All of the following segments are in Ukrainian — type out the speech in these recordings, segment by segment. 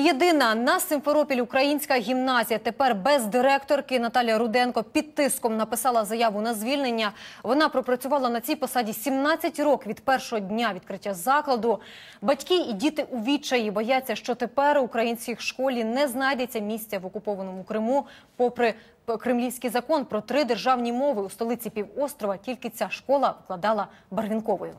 Єдина на Симферопіль українська гімназія тепер без директорки Наталія Руденко під тиском написала заяву на звільнення. Вона пропрацювала на цій посаді 17 років від першого дня відкриття закладу. Батьки і діти у відчаї бояться, що тепер у українській школі не знайдеться місця в окупованому Криму, попри кремлівський закон про три державні мови у столиці півострова. Тільки ця школа вкладала барвінковою.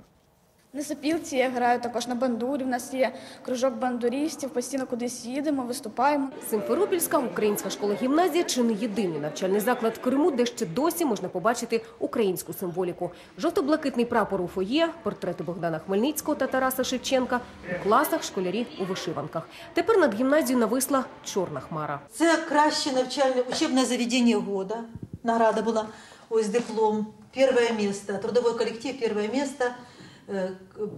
На сопілці я граю також на бандурі. У нас є кружок бандурістів, постійно кудись їдемо, виступаємо. Симферопільська українська школа-гімназія чи не єдиний навчальний заклад в Криму, де ще досі можна побачити українську символіку. Жовто-блакитний прапор у фоє, портрети Богдана Хмельницького та Тараса Шевченка. У класах школярі у вишиванках. Тепер над гімназією нависла чорна хмара. Це краще навчальне учебне заведення года. Награда була ось диплом. Перше місце, трудовий колектив, перше місце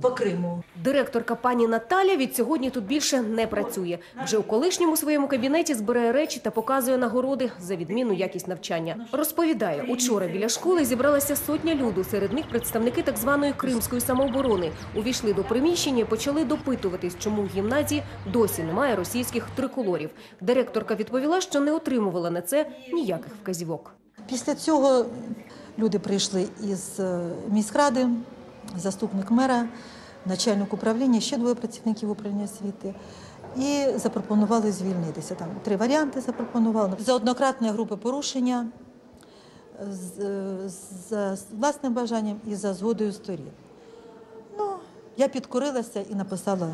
по Криму. Директорка пані Наталя від сьогодні тут більше не працює. Вже у колишньому своєму кабінеті збирає речі та показує нагороди за відмінну якість навчання. Розповідає, учора біля школи зібралася сотня люду. Серед них представники так званої кримської самооборони. Увійшли до приміщення і почали допитуватись, чому в гімназії досі немає російських триколорів. Директорка відповіла, що не отримувала на це ніяких вказівок. Після цього люди прийшли із е, міськради, заступник мера, начальник управління, ще двоє працівників управління освіти. І запропонували звільнитися. Там три варіанти запропонували. За однократне групи порушення, з, за власним бажанням і за згодою сторін. Ну, я підкорилася і написала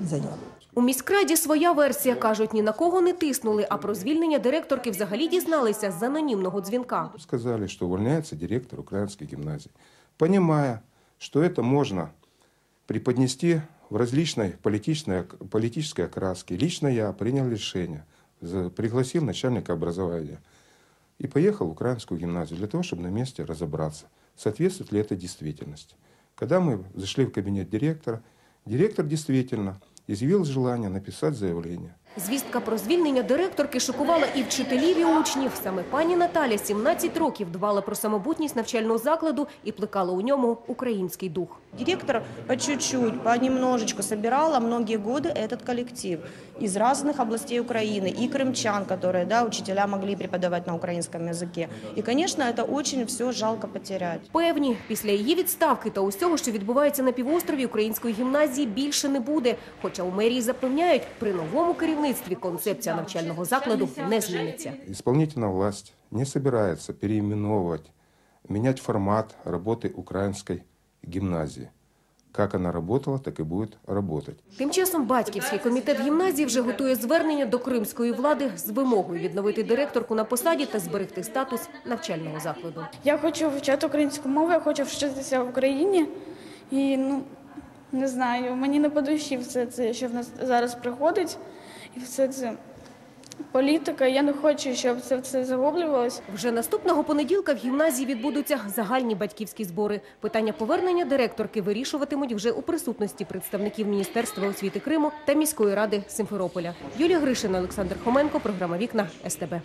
заяву. У міськраді своя версія, кажуть, ні на кого не тиснули, а про звільнення директорки взагалі дізналися з анонімного дзвінка. Сказали, что увольняется директор украинской гимназии, понимая, что это можно преподнести в различной политичной, политической окраске. Лично я принял решение, пригласил начальника образования и поехал в украинскую гимназию для того, чтобы на месте разобраться, соответствует ли это действительности. Когда мы зашли в кабинет директора, директор действительно изъявил желание написать заявление. Звістка про звільнення директорки шокувала і вчителів, і учнів. Саме пані Наталя 17 років дбала про самобутність навчального закладу і плекала у ньому український дух. Директор по чуть-чуть, понемножечку собирала многие годы этот коллектив из разных областей Украины и крымчан, которые, да, учителя могли преподавать на украинском языке. И, конечно, это очень все жалко потерять. Певні, після її відставки та усього, що відбувається на півострові української гімназії, більше не буде. Хоча у мерії запевняють, при новому керівництві концепція навчального закладу не зміниться. Исполнительная власть не собирается переименовывать, менять формат работы украинской гимназии. Как она работала, так и будет работать. Тим часом батьківський комітет гімназії вже готує звернення до кримської влади з вимогою відновити директорку на посаді та зберегти статус навчального закладу. Я хочу вивчати українську мову, я хочу вчитися в Україні. І ну не знаю, мені не по душі все це, що в нас зараз приходить, і все це політика. Я не хочу, щоб це все загублювалося. Вже наступного понеділка в гімназії відбудуться загальні батьківські збори. Питання повернення директорки вирішуватимуть вже у присутності представників Міністерства освіти Криму та міської ради Симферополя. Юлія Гришина, Олександр Хоменко, програма Вікна СТБ.